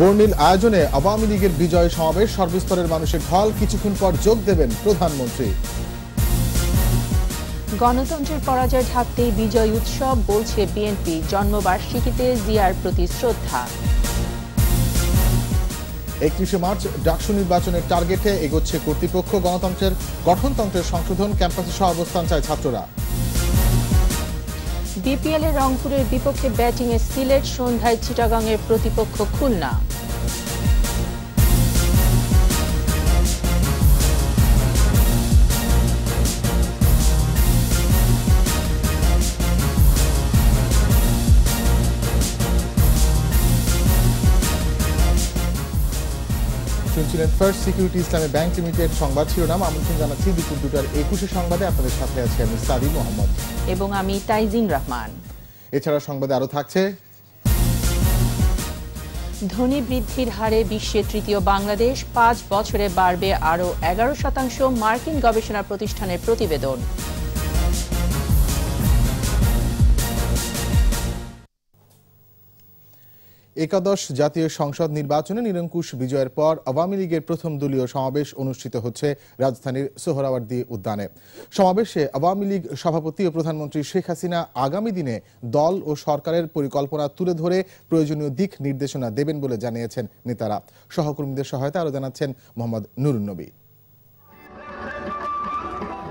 বর্ণিল আয়োজনে আওয়ামী লীগের বিজয় সমাবেশ সর্বস্তরের মানুষের ঢল কিছুক্ষণ পর যোগ দেবেন প্রধানমন্ত্রী। গণতন্ত্রের পরাজয় ঢাকতেই বিজয় উৎসব বলছে বিএনপি। জন্মবার্ষিকীতে জিয়ার প্রতি শ্রদ্ধা। একত্রিশে মার্চ ডাকসু নির্বাচনের টার্গেটে এগোচ্ছে কর্তৃপক্ষ গণতন্ত্রের গঠনতন্ত্রের সংশোধন ক্যাম্পাসে সহ অবস্থান চায় ছাত্ররা। বিপিএল রংপুরের বিপক্ষে ব্যাটিংয়ে সিলেট সন্ধ্যায় চিটাগাংয়ের প্রতিপক্ষ খুলনা। শুনছিলেন First Security Islami Bank Limited সংবাদ শিরোনাম। আমন্ত্রণ জানাচ্ছি দুপুর দুটার একুশে সংবাদে। আপনাদের সাথে আছি আমি সাদি মোহাম্মদ। এবং আমি তাইজিন রহমান। এছাড়া সংবাদে আরও থাকছে। ধনী বৃদ্ধির হারে বিশ্বে তৃতীয় বাংলাদেশ। পাঁচ বছরে বাড়বে আরও এগারো শতাংশ মার্কিন গবেষণা প্রতিষ্ঠানের প্রতিবেদন। একাদশ জাতীয় সংসদ নির্বাচনে নিরঙ্কুশ বিজয়ের পর আওয়ামী লীগের প্রথম দলীয় সমাবেশ অনুষ্ঠিত হচ্ছে রাজধানীর সোহরাওয়ার্দী উদ্যানে। সমাবেশে আওয়ামী লীগ সভাপতি ও প্রধানমন্ত্রী শেখ হাসিনা আগামী দিনে দল ও সরকারের পরিকল্পনা তুলে ধরে প্রয়োজনীয় দিক নির্দেশনা দেবেন বলে জানিয়েছেন নেতারা। সহকর্মীদের সহায়তা আরও জানাচ্ছেন মোহাম্মদ নুরুন্নবী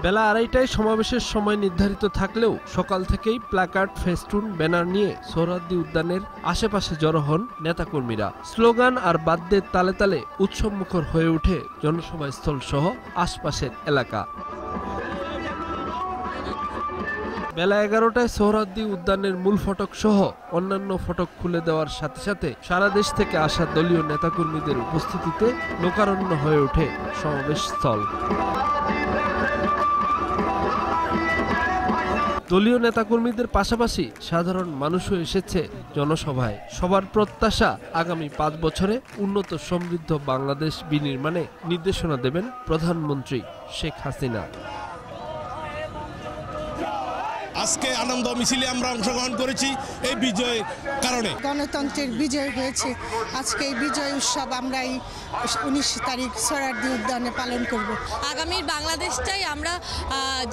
বেলা আড়াইটায় সমাবেশের সময় নির্ধারিত থাকলেও সকাল থেকেই প্ল্যাকার্ড, ফেস্টুন, ব্যানার নিয়ে সোহরাদ্দি উদ্যানের আশেপাশে জড়ো হন নেতাকর্মীরা। স্লোগান আর বাদ্যের তালে তালে উৎসবমুখর হয়ে ওঠে জনসভাস্থল সহ আশপাশের এলাকা। বেলা এগারোটায় সোহরাদ্দি উদ্যানের মূল ফটক সহ অন্যান্য ফটক খুলে দেওয়ার সাথে সাথে সারা দেশ থেকে আসা দলীয় নেতাকর্মীদের উপস্থিতিতে লোকারণ্য হয়ে ওঠে সমাবেশ স্থল দলীয় নেতাকর্মীদের পাশাপাশি সাধারণ মানুষও এসেছে জনসভায়। সবার প্রত্যাশা আগামী পাঁচ বছরে উন্নত সমৃদ্ধ বাংলাদেশ বিনির্মাণে নির্দেশনা দেবেন প্রধানমন্ত্রী শেখ হাসিনা। আজকে আনন্দ মিছিলে আমরা অংশগ্রহণ করেছি এই বিজয়ের কারণে। গণতন্ত্রের বিজয় হয়েছে। আজকে এই বিজয় উৎসব আমরা এই উনিশ তারিখ সরার্দি উদ্যানে পালন করব। আগামীর বাংলাদেশটাই আমরা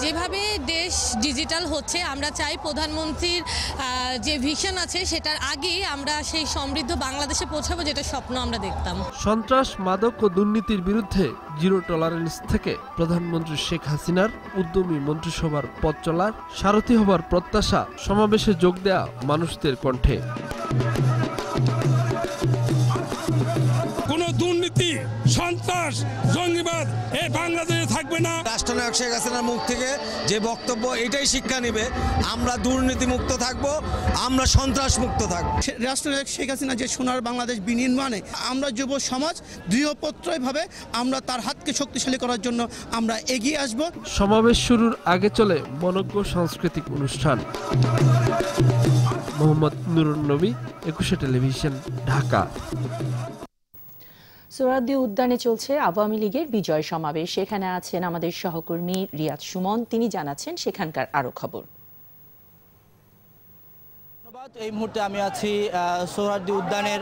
যেভাবে দেশ ডিজিটাল হচ্ছে আমরা চাই প্রধানমন্ত্রীর যে ভিশন আছে সেটার আগেই আমরা সেই সমৃদ্ধ বাংলাদেশে পৌঁছাবো যেটা স্বপ্ন আমরা দেখতাম। সন্ত্রাস মাদক ও দুর্নীতির বিরুদ্ধে জিরো টলারেন্স থেকে প্রধানমন্ত্রী শেখ হাসিনার উদ্যমী মন্ত্রিসভার পথ চলার সারথী হবার প্রত্যাশা সমাবেশে যোগ দেয়া মানুষদের কণ্ঠে। কোন দুর্নীতি, সন্ত্রাস, জঙ্গিবাদ এই বাংলাদেশে থাকবে না। রাষ্ট্রনায়ক শেখ হাসিনার মুখ থেকে যে বক্তব্য এটাই শিক্ষা নেবে। আমরা দুর্নীতি মুক্ত থাকব আমরা সন্ত্রাস মুক্ত থাকব রাষ্ট্রনায়ক শেখ হাসিনা যে সোনার বাংলাদেশ বিনির্মাণে আমরা যুব সমাজ দৃঢ়পত্রভাবে আমরা তার হাতকে শক্তিশালী করার জন্য আমরা এগিয়ে আসব। সমাবেশ শুরুর আগে চলে মনজ্ঞ সাংস্কৃতিক অনুষ্ঠান। মোহাম্মদ নুরুন নবী একুশে টেলিভিশন ঢাকা। সোহরাদ্দি উদ্যানে চলছে আওয়ামী লীগের বিজয় সমাবেশ। সেখানে আছেন আমাদের সহকর্মী রিয়াদ সুমন। তিনি জানাচ্ছেন সেখানকার আরও খবর। এই মুহূর্তে আমি আছি আহ, উদ্যানের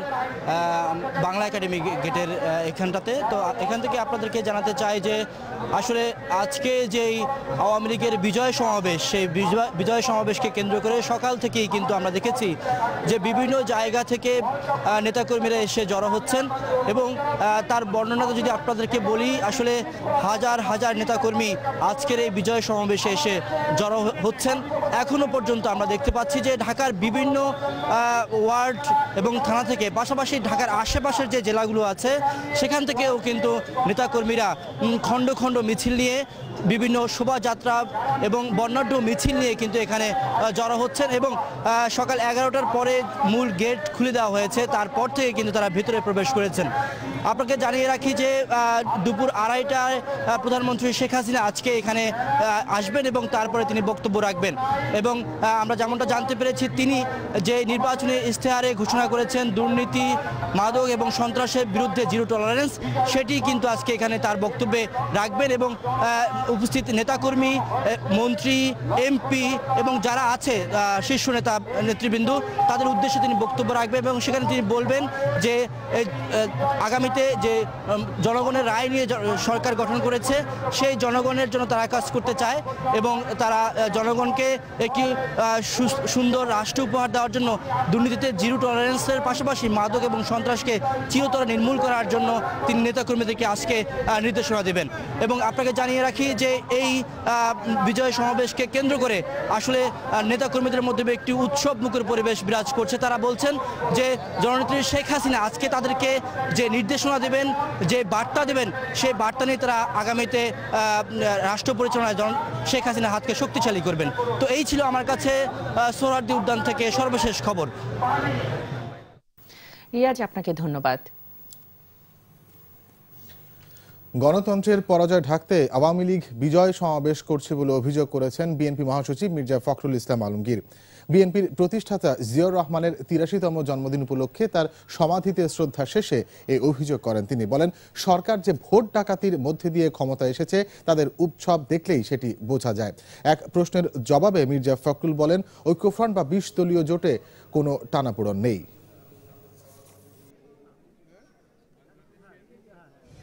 বাংলা একাডেমি গেটের এখানটাতে। তো এখান থেকে আপনাদেরকে জানাতে চাই যে আসলে আজকে যেই আওয়ামী লীগের বিজয় সমাবেশ সেই বিজয়- সমাবেশকে কেন্দ্র করে সকাল থেকেই কিন্তু আমরা দেখেছি যে বিভিন্ন জায়গা থেকে নেতাকর্মীরা এসে জড়ো হচ্ছেন এবং তার বর্ণনাটা যদি আপনাদেরকে বলি আসলে হাজার হাজার নেতাকর্মী আজকের এই বিজয় সমাবেশে এসে জড়ো হচ্ছেন। এখনও পর্যন্ত আমরা দেখতে পাচ্ছি যে ঢাকার বিভিন্ন আহ, ওয়ার্ড এবং থানা থেকে পাশাপাশি ঢাকার আশেপাশের যে জেলাগুলো আছে সেখান থেকেও কিন্তু নেতাকর্মীরা খণ্ড খণ্ড মিছিল নিয়ে বিভিন্ন শোভাযাত্রা এবং বর্ণাঢ্য মিছিল নিয়ে কিন্তু এখানে জড়ো হচ্ছেন এবং সকাল এগারোটার পরে মূল গেট খুলে দেওয়া হয়েছে। তারপর থেকে কিন্তু তারা ভিতরে প্রবেশ করেছেন। আপনাকে জানিয়ে রাখি যে দুপুর আড়াইটায় প্রধানমন্ত্রী শেখ হাসিনা আজকে এখানে আসবেন এবং তারপরে তিনি বক্তব্য রাখবেন। এবং আমরা যেমনটা জানতে পেরেছি, তিনি যে নির্বাচনী ইশতেহারে ঘোষণা করেছেন, দুর্নীতি, মাদক এবং সন্ত্রাসের বিরুদ্ধে জিরো টলারেন্স, সেটি কিন্তু আজকে এখানে তার বক্তব্যে রাখবেন এবং উপস্থিত নেতাকর্মী মন্ত্রী, এমপি এবং যারা আছে শীর্ষ নেতা, নেতৃবৃন্দ, তাদের উদ্দেশ্যে তিনি বক্তব্য রাখবেন এবং সেখানে তিনি বলবেন যে আগামীতে যে জনগণের রায় নিয়ে সরকার গঠন করেছে, সেই জনগণের জন্য তারা কাজ করতে চায় এবং তারা জনগণকে একটি সুন্দর রাষ্ট্র উপহার দেওয়ার জন্য দুর্নীতিতে জিরো টলারেন্সের পাশাপাশি মাদক এবং সন্ত্রাসকে চিরতরে নির্মূল করার জন্য তিনি নেতাকর্মীদেরকে আজকে নির্দেশনা দেবেন। এবং আপনাকে জানিয়ে রাখি যে এই বিজয় সমাবেশকে কেন্দ্র করে আসলে নেতাকর্মীদের মধ্যে একটি উৎসব মুখের পরিবেশ বিরাজ করছে। তারা বলছেন যে, জননেত্রী শেখ হাসিনা আজকে তাদেরকে যে নির্দেশনা দেবেন, যে বার্তা দেবেন সেই বার্তা নিয়ে তারা আগামীতে রাষ্ট্র পরিচালনায় শেখ হাসিনা হাতকে শক্তিশালী করবেন। তো এই ছিল আমার কাছে সোহরাওয়ার্দী উদ্যান থেকে সর্বশেষ খবর। রিয়াজ, আপনাকে ধন্যবাদ। গণতন্ত্রের পরাজয় ঢাকতে আওয়ামী লীগ বিজয় সমাবেশ করছে বলে অভিযোগ করেছেন বিএনপি মহাসচিব মির্জা ফখরুল ইসলাম আলমগীর। বিএনপির প্রতিষ্ঠাতা জিয়র রহমানের তিরাশিতম জন্মদিন উপলক্ষে তার সমাধিতে শ্রদ্ধা শেষে এই অভিযোগ করেন। তিনি বলেন, সরকার যে ভোট ডাকাতির মধ্যে দিয়ে ক্ষমতা এসেছে, তাদের উৎসব দেখলেই সেটি বোঝা যায়। এক প্রশ্নের জবাবে মির্জা ফখরুল বলেন, ঐক্যফ্রন্ট বা বিশ দলীয় জোটে কোনো টানাপোড়ন নেই।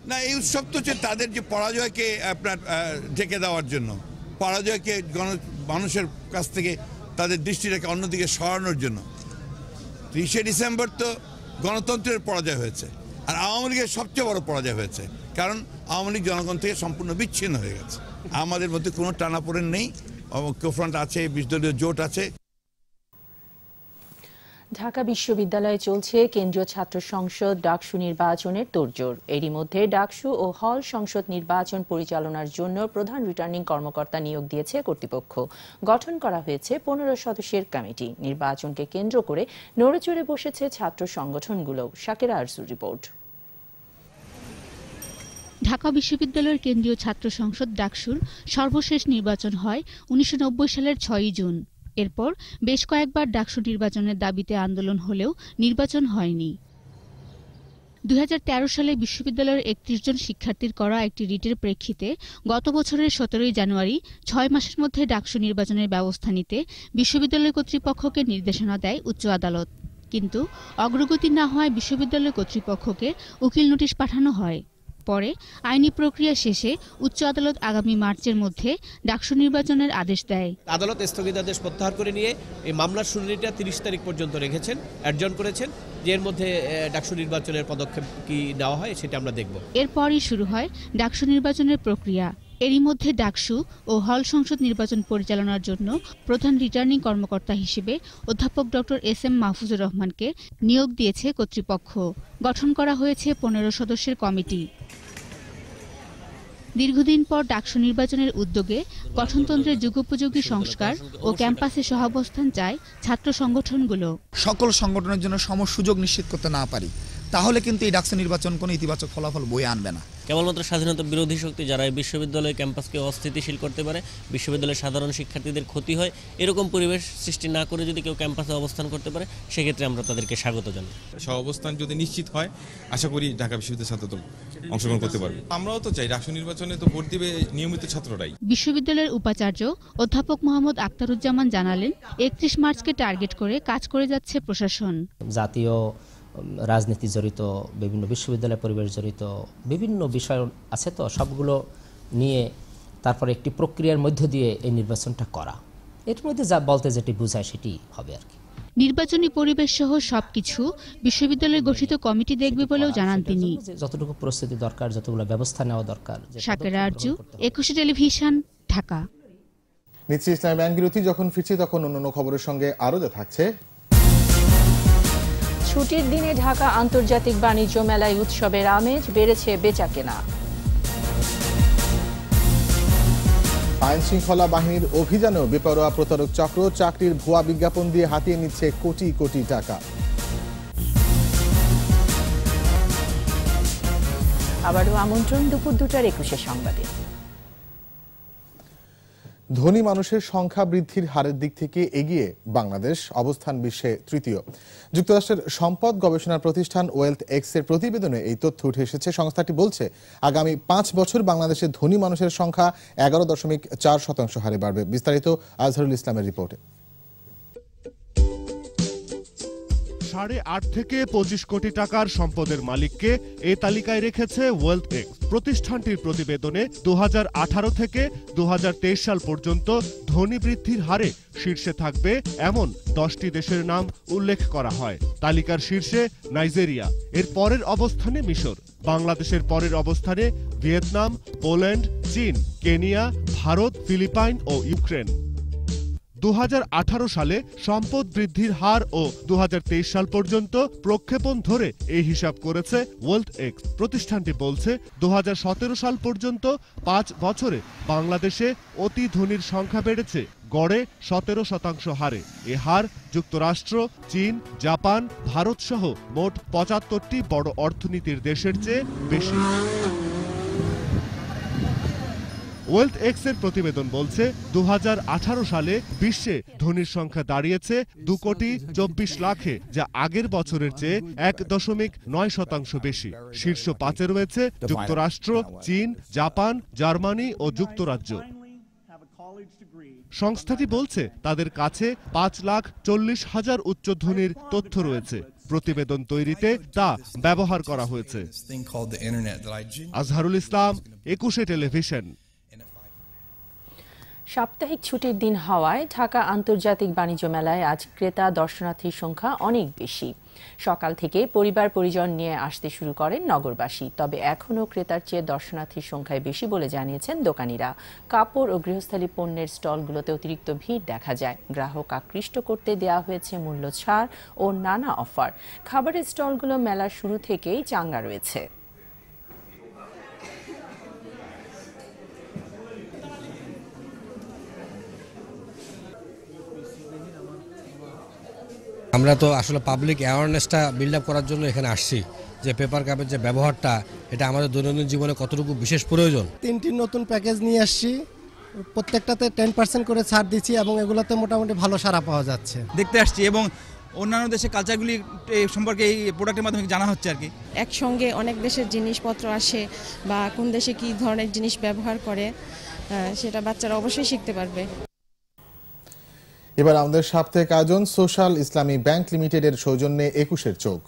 না, এই উৎসব তো হচ্ছে তাদের যে পরাজয়কে আপনার ঢেকে দেওয়ার জন্য। পরাজয়কে গণ, মানুষের কাছ থেকে তাদের দৃষ্টিটাকে অন্যদিকে সরানোর জন্য। ত্রিশে ডিসেম্বর তো গণতন্ত্রের পরাজয় হয়েছে। আর আওয়ামী লীগের সবচেয়ে বড় পরাজয় হয়েছে। কারণ আওয়ামী লীগ জনগণ থেকে সম্পূর্ণ বিচ্ছিন্ন হয়ে গেছে। আমাদের মধ্যে কোনো টানাপোড়েন নেই। ঐক্যফ্রন্ট আছে, বিশ দলীয় জোট আছে। ঢাকা বিশ্ববিদ্যালয়ে চলছে কেন্দ্রীয় ছাত্র সংসদ ডাকসু নির্বাচনের তোড়জোড়। এরই মধ্যে ডাকসু ও হল সংসদ নির্বাচন পরিচালনার জন্য প্রধান রিটার্নিং কর্মকর্তা নিয়োগ দিয়েছে কর্তৃপক্ষ। গঠন করা হয়েছে পনেরো সদস্যের কমিটি। নির্বাচনকে কেন্দ্র করে নড়েচড়ে বসেছে ছাত্র সংগঠনগুলো শাকেরা আরজুর রিপোর্ট। ঢাকা বিশ্ববিদ্যালয়ের কেন্দ্রীয় ছাত্র সংসদ ডাকসুর সর্বশেষ নির্বাচন হয় উনিশশো নব্বই সালের ছয়ই জুন। এরপর বেশ কয়েকবার ডাকসু নির্বাচনের দাবিতে আন্দোলন হলেও নির্বাচন হয়নি। দু হাজার তেরো সালে বিশ্ববিদ্যালয়ের একত্রিশ জন শিক্ষার্থীর করা একটি রিটের প্রেক্ষিতে গত বছরের সতেরোই জানুয়ারি ছয় মাসের মধ্যে ডাকসু নির্বাচনের ব্যবস্থা নিতে বিশ্ববিদ্যালয় কর্তৃপক্ষকে নির্দেশনা দেয় উচ্চ আদালত। কিন্তু অগ্রগতি না হওয়ায় বিশ্ববিদ্যালয় কর্তৃপক্ষকে উকিল নোটিশ পাঠানো হয়। পরে আইনি প্রক্রিয়া শেষে উচ্চ আদালত আগামী মার্চের মধ্যে ডাকসু নির্বাচনের আদেশ দেয়। আদালত স্থগিতাদেশ প্রত্যাহার করে নিয়ে এই মামলার শুনানিটা তিরিশ তারিখ পর্যন্ত রেখেছেন অ্যাডজন করেছেন যে এর মধ্যে ডাকসু নির্বাচনের পদক্ষেপ কি নেওয়া হয় সেটা আমরা দেখব। এরপরই শুরু হয় ডাকসু নির্বাচনের প্রক্রিয়া। এরই মধ্যে ডাকসু ও হল সংসদ নির্বাচন পরিচালনার জন্য প্রধান রিটার্নিং কর্মকর্তা হিসেবে অধ্যাপক ডক্টর এস এম মাহফুজুর রহমানকে নিয়োগ দিয়েছে কর্তৃপক্ষ। গঠন করা হয়েছে পনেরো সদস্যের কমিটি। দীর্ঘদিন পর ডাকসু নির্বাচনের উদ্যোগে গঠনতন্ত্রের যুগোপযোগী সংস্কার ও ক্যাম্পাসে সহাবস্থান চায় ছাত্র সংগঠনগুলো। সকল সংগঠনের জন্য সম সুযোগ নিশ্চিত করতে না পারি, তাহলে কিন্তু এই ডাকসু নির্বাচন কোনো ইতিবাচক ফলাফল বয়ে আনবে না। কেবলমাত্র স্বাধীনতা বিরোধী শক্তি যারা এই বিশ্ববিদ্যালয় ক্যাম্পাসকে অস্থিতিশীল করতে পারে বিশ্ববিদ্যালয়ের সাধারণ শিক্ষার্থীদের ক্ষতি হয় এরকম পরিবেশ সৃষ্টি না করে যদি কেউ ক্যাম্পাসে অবস্থান করতে পারে সেক্ষেত্রে আমরা তাদেরকে স্বাগত জানাই। সহাবস্থান যদি নিশ্চিত হয় আশা করি ঢাকা বিশ্ববিদ্যালয় ছাত্রদল অংশগ্রহণ করতে পারবে। আমরাও তো চাই রাষ্ট্র নির্বাচনে তো ভোট দিবে নিয়মিত ছাত্ররাই। বিশ্ববিদ্যালয়ের উপাচার্য অধ্যাপক মোহাম্মদ আক্তারুজ্জামান জানালেন একত্রিশ মার্চকে টার্গেট করে কাজ করে যাচ্ছে প্রশাসন। জাতীয় রাজনীতি জড়িত বিভিন্ন বিশ্ববিদ্যালয় পরিবেশ জড়িত বিভিন্ন বিষয় আছে তো সবগুলো নিয়ে তারপরে একটি প্রক্রিয়ার মধ্য দিয়ে এই নির্বাচনটা করা। এর মধ্যে যা বলতে যেটি বোঝায় সেটি হবে আর কি। নির্বাচনী পরিবেশ সহ সবকিছু বিশ্ববিদ্যালয়ের গঠিত কমিটি দেখবে বলেও জানান তিনি। যে যতটুকু প্রস্তুতি দরকার যতগুলো ব্যবস্থা নেওয়া দরকার যে আরজু একুশে টেলিভিশন ঢাকা। নিচ্ছি ইসলামী ব্যাংক বিরতি যখন ফিরছি তখন অন্যান্য খবরের সঙ্গে আরও যা থাকছে। ছুটির দিনে ঢাকা আন্তর্জাতিক বাণিজ্য মেলায় উৎসবের আমেজ বেড়েছে বেচাকেনা। আইন শৃঙ্খলা বাহিনীর অভিযানেও বেপরোয়া প্রতারক চক্র চাকরির ভুয়া বিজ্ঞাপন দিয়ে হাতিয়ে নিচ্ছে কোটি কোটি টাকা। আবারও আমন্ত্রণ দুপুর দুটার একুশে সংবাদে। ধনী মানুষের সংখ্যা বৃদ্ধির হারের দিক থেকে এগিয়ে বাংলাদেশ, অবস্থান বিশ্বে তৃতীয়। যুক্তরাষ্ট্রের সম্পদ গবেষণা প্রতিষ্ঠান ওয়েলথ এক্সের প্রতিবেদনে এই তথ্য উঠে এসেছে। সংস্থাটি বলছে, আগামী পাঁচ বছর বাংলাদেশের ধনী মানুষের সংখ্যা এগারো দশমিক চার শতাংশ হারে বাড়বে। বিস্তারিত আজহারুল ইসলামের রিপোর্টে। সাড়ে আট থেকে পঁচিশ কোটি টাকার সম্পদের মালিককে এ তালিকায় রেখেছে ওয়েলথ এক্স। প্রতিষ্ঠানটির প্রতিবেদনে দু হাজার আঠারো থেকে দু হাজার তেইশ সাল পর্যন্ত ধনী বৃদ্ধির হারে শীর্ষে থাকবে এমন দশটি দেশের নাম উল্লেখ করা হয়। তালিকার শীর্ষে নাইজেরিয়া, এর পরের অবস্থানে মিশর, বাংলাদেশের পরের অবস্থানে ভিয়েতনাম, পোল্যান্ড, চীন, কেনিয়া, ভারত, ফিলিপাইন ও ইউক্রেন। দু হাজার আঠারো সালে সম্পদ বৃদ্ধির হার ও দু হাজার তেইশ সাল পর্যন্ত প্রক্ষেপণ ধরে এই হিসাব করেছে ওয়েলথ এক্স। প্রতিষ্ঠানটি বলছে দু হাজার সতেরো সাল পর্যন্ত পাঁচ বছরে বাংলাদেশে অতি ধনীর সংখ্যা বেড়েছে, গড়ে সতেরো শতাংশ হারে। এ হার যুক্তরাষ্ট্র, চীন, জাপান, ভারত সহ মোট পঁচাত্তরটি বড় অর্থনীতির দেশের চেয়ে বেশি। ওয়েলথ এক্সের প্রতিবেদন বলছে দু হাজার আঠারো সালে বিশ্বে ধনীর সংখ্যা দাঁড়িয়েছে দু কোটি চব্বিশ লাখে, যা আগের বছরের চেয়ে এক দশমিক নয় শতাংশ বেশি। শীর্ষ পাঁচে রয়েছে যুক্তরাষ্ট্র, চীন, জাপান, জার্মানি ও যুক্তরাজ্য। সংস্থাটি বলছে, তাদের কাছে পাঁচ লাখ চল্লিশ হাজার উচ্চধ্বনির তথ্য রয়েছে। প্রতিবেদন তৈরিতে তা ব্যবহার করা হয়েছে। আজহারুল ইসলাম, একুশে টেলিভিশন। সাপ্তাহিক ছুটির দিন হওয়ায় ঢাকা আন্তর্জাতিক বাণিজ্য মেলায় আজ ক্রেতা দর্শনার্থীর সংখ্যা অনেক বেশি। সকাল থেকে পরিবার পরিজন নিয়ে আসতে শুরু করেন নগরবাসী। তবে এখনও ক্রেতার চেয়ে দর্শনার্থীর সংখ্যায় বেশি বলে জানিয়েছেন দোকানিরা। কাপড় ও গৃহস্থালী পণ্যের স্টলগুলোতে অতিরিক্ত ভিড় দেখা যায়। গ্রাহক আকৃষ্ট করতে দেওয়া হয়েছে মূল্য ছাড় ও নানা অফার। খাবারের স্টলগুলো মেলার শুরু থেকেই চাঙ্গা রয়েছে। আমরা তো আসলে পাবলিক অ্যাওয়ারনেসটা বিল্ড আপ করার জন্য এখানে আসছি। যে পেপার কাপের যে ব্যবহারটা এটা আমাদের দৈনন্দিন জীবনে কতটুকু বিশেষ প্রয়োজন? তিনটি নতুন প্যাকেজ নিয়ে আসছি। প্রত্যেকটাতে টেন পার্সেন্ট করে ছাড় দিচ্ছি এবং এগুলোতে মোটামুটি ভালো সারা পাওয়া যাচ্ছে। দেখতে আসছি এবং অন্যান্য দেশের কালচারগুলি এই সম্পর্কে এই প্রোডাক্টের মাধ্যমে জানা হচ্ছে আর কি? একসঙ্গে অনেক দেশের জিনিসপত্র আসে বা কোন দেশে কী ধরনের জিনিস ব্যবহার করে সেটা বাচ্চারা অবশ্যই শিখতে পারবে। এবার আমাদের সাপ্তাহিক আয়োজন সোশ্যাল ইসলামী ব্যাংক লিমিটেডের সৌজন্যে একুশের চোখ।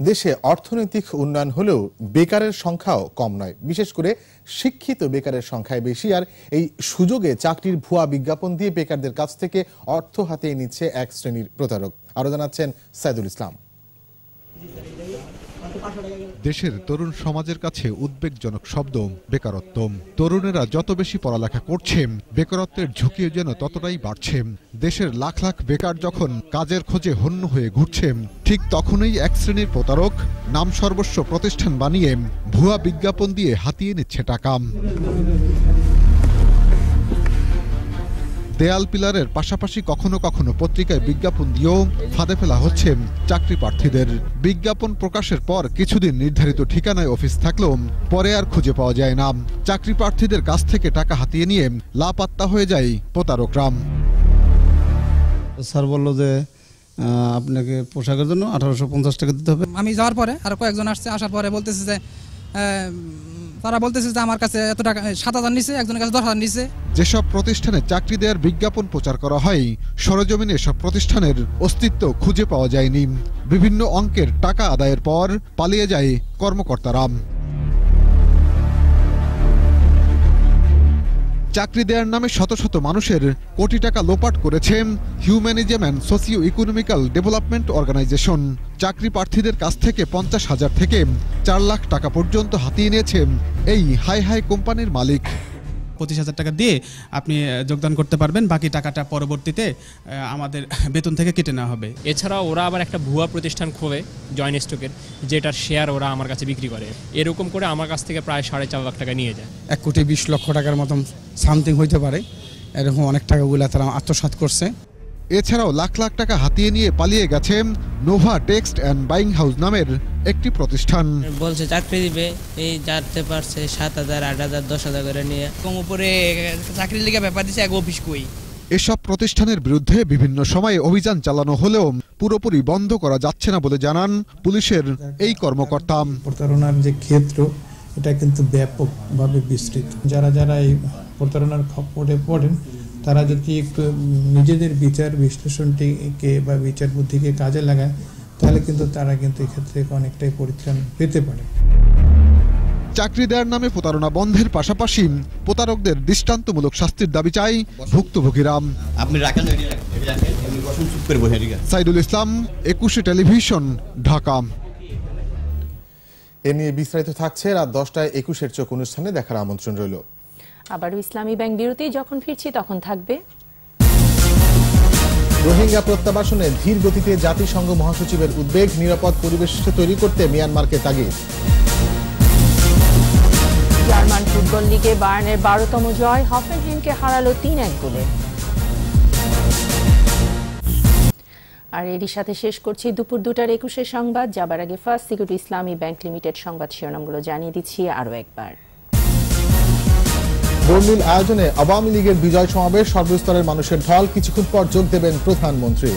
দেশে অর্থনৈতিক উন্নয়ন হলেও বেকারের সংখ্যাও কম নয়। বিশেষ করে শিক্ষিত বেকারের সংখ্যায় বেশি। আর এই সুযোগে চাকরির ভুয়া বিজ্ঞাপন দিয়ে বেকারদের কাছ থেকে অর্থ হাতিয়ে নিচ্ছে এক শ্রেণির প্রতারক। আরও জানাচ্ছেন সাইদুল ইসলাম। দেশের তরুণ সমাজের কাছে উদ্বেগজনক শব্দ, বেকারত্ব। তরুণেরা যত বেশি পড়ালেখা করছে, বেকারত্বের ঝুঁকিও যেন ততটাই বাড়ছে। দেশের লাখ লাখ বেকার যখন কাজের খোঁজে হন্য হয়ে ঘুরছে, ঠিক তখনই এক শ্রেণির প্রতারক নাম সর্বস্ব প্রতিষ্ঠান বানিয়ে ভুয়া বিজ্ঞাপন দিয়ে হাতিয়ে নিচ্ছে টাকা। দেয়াল পিলারের পাশাপাশি কখনো কখনো পত্রিকায় বিজ্ঞাপন দিয়েও ফাঁদে ফেলা হচ্ছে চাকরি প্রার্থীদের। বিজ্ঞাপন প্রকাশের পর কিছুদিন নির্ধারিত ঠিকানায় অফিস থাকলেও পরে আর খুঁজে পাওয়া যায় না। চাকরি প্রার্থীদের কাছ থেকে টাকা হাতিয়ে নিয়ে লাপাত্তা হয়ে যায় প্রতারকরা। স্যার বলল যে আপনাকে পোশাকের জন্য আঠারোশো পঞ্চাশ টাকা দিতে হবে। আমি যাওয়ার পরে আর কয়েকজন আসছে আসার পরে বলতেছে যে তারা বলতেছে যে আমার কাছে এত টাকা সাত হাজার নিছে, একজনের কাছে দশ হাজার নিছে। যেসব প্রতিষ্ঠানে চাকরি দেওয়ার বিজ্ঞাপন প্রচার করা হয়, সরজমিনে সব প্রতিষ্ঠানের অস্তিত্ব খুঁজে পাওয়া যায়নি। বিভিন্ন অঙ্কের টাকা আদায়ের পর পালিয়ে যায় কর্মকর্তারা। চাকরি দেওয়ার নামে শত শত মানুষের কোটি টাকা লোপাট করেছে Humanism and Socio Economical Development Organization. চাকরি প্রার্থীদের কাছ থেকে পঞ্চাশ হাজার থেকে চার লাখ টাকা পর্যন্ত হাতিয়ে নিয়েছে এই হাই হাই কোম্পানির মালিক। পঁচিশ হাজার টাকা দিয়ে আপনি যোগদান করতে পারবেন। বাকি টাকাটা পরবর্তীতে আমাদের বেতন থেকে কেটে নেওয়া হবে। এছাড়াও ওরা আবার একটা ভুয়া প্রতিষ্ঠান খোলে জয়েন স্টকের যেটার শেয়ার ওরা আমার কাছে বিক্রি করে। এরকম করে আমার কাছ থেকে প্রায় সাড়ে চার লাখ টাকা নিয়ে যায়। এক কোটি বিশ লক্ষ টাকার মতন সামথিং হইতে পারে। এরকম অনেক টাকাগুলো তারা আত্মসাত করছে। এছাড়াও লাখ লাখ টাকা হাতিয়ে নিয়ে পালিয়ে গেছে Nova Text and Buying House নামের একটি প্রতিষ্ঠান। বলছে চাকরি দিবে এই জানতে পারছে সাত হাজার আট হাজার দশ হাজার করে নিয়ে। কম উপরে চাকরির লিগে ব্যাপার দিচ্ছে এক অফিস কই। এসব প্রতিষ্ঠানের বিরুদ্ধে বিভিন্ন সময়ে অভিযান চালানো হলেও পুরোপুরি বন্ধ করা যাচ্ছে না বলে জানান পুলিশের এই কর্মকর্তা। প্রতারণার যে ক্ষেত্র এটা কিন্তু ব্যাপকভাবে বিস্তৃত। যারা যারা এই প্রতারণার খপ্পরে পড়েন তারা যদি একটু নিজেদের বিচার বিশ্লেষণটিকে বা বিচার বুদ্ধিকে কাজে লাগায় তাহলে কিন্তু তারা কিন্তু এক্ষেত্রে অনেকটাই পরিত্রাণ পেতে পারে। চাকরি দেওয়ার নামে প্রতারণা বন্ধের পাশাপাশি প্রতারকদের দৃষ্টান্তমূলক শাস্তির দাবি চাই ভুক্তভোগীরা আপনি রাখেন চুপ করে বসে ঠিক আছে? সাইদুল ইসলাম একুশে টেলিভিশন ঢাকা। এ নিয়ে বিস্তারিত থাকছে রাত দশটায় একুশের চোখ অনুষ্ঠানে দেখার আমন্ত্রণ রইল। আবারও ইসলামী ব্যাংক বিরতি যখন ফিরছি তখন থাকবে। রোহিঙ্গা প্রত্যাবাসনে ধীর গতিতে জাতিসংঘ মহাসচিবের উদ্বেগ নিরাপদ পরিবেশ তৈরি করতে মিয়ানমারকে তাগিদ। জার্মান ফুটবল লিগে বায়ার্নের বারোতম জয় হফেনহেমকে হারালো তিন এক গোলে। আর এরই সাথে শেষ করছি দুপুর দুটার একুশের সংবাদ। যাবার আগে First Security Islami Bank Limited সংবাদ শিরোনামগুলো জানিয়ে দিচ্ছি আরও একবার। বর্ণিল আয়োজনে আওয়ামী লীগের বিজয় সমাবেশ সর্বস্তরের মানুষের ঢল কিছুক্ষণ পর যোগ দেবেন প্রধানমন্ত্রী।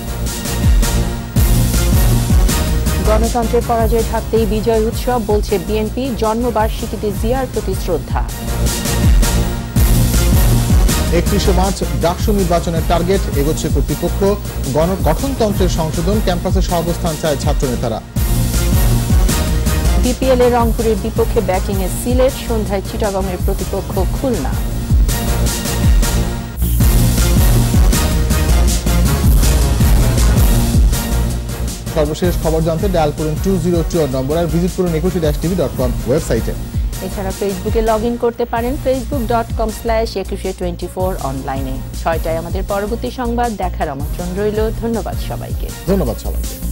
গণতন্ত্রের পরাজয় থাকতেই বিজয় উৎসব বলছে বিএনপি জন্মবার্ষিকীতে জিয়ার প্রতি শ্রদ্ধা। একত্রিশে মার্চ ডাকসু নির্বাচনের টার্গেট এগোচ্ছে কর্তৃপক্ষ। গঠনতন্ত্রের সংশোধন ক্যাম্পাসে সহাবস্থান চায় ছাত্রনেতারা। বিপিএল এ রংপুরের বিপক্ষে ব্যাটিং এ সিলেট সন্ধ্যায় চিটাগংয়ের প্রতিপক্ষ খুলনা। সর্বশেষ খবর জানতে ডায়াল করুন টু জিরো টু নম্বর আর ভিজিট করুন Ekushey dash TV dot com ওয়েবসাইটে এছাড়া ফেসবুকে লগ ইন করতে পারেন Facebook dot com slash Ekushey twenty four অনলাইনে ছয়টায় আমাদের পরবর্তী সংবাদ দেখার আমন্ত্রণ রইল। ধন্যবাদ সবাইকে। ধন্যবাদ সবাইকে।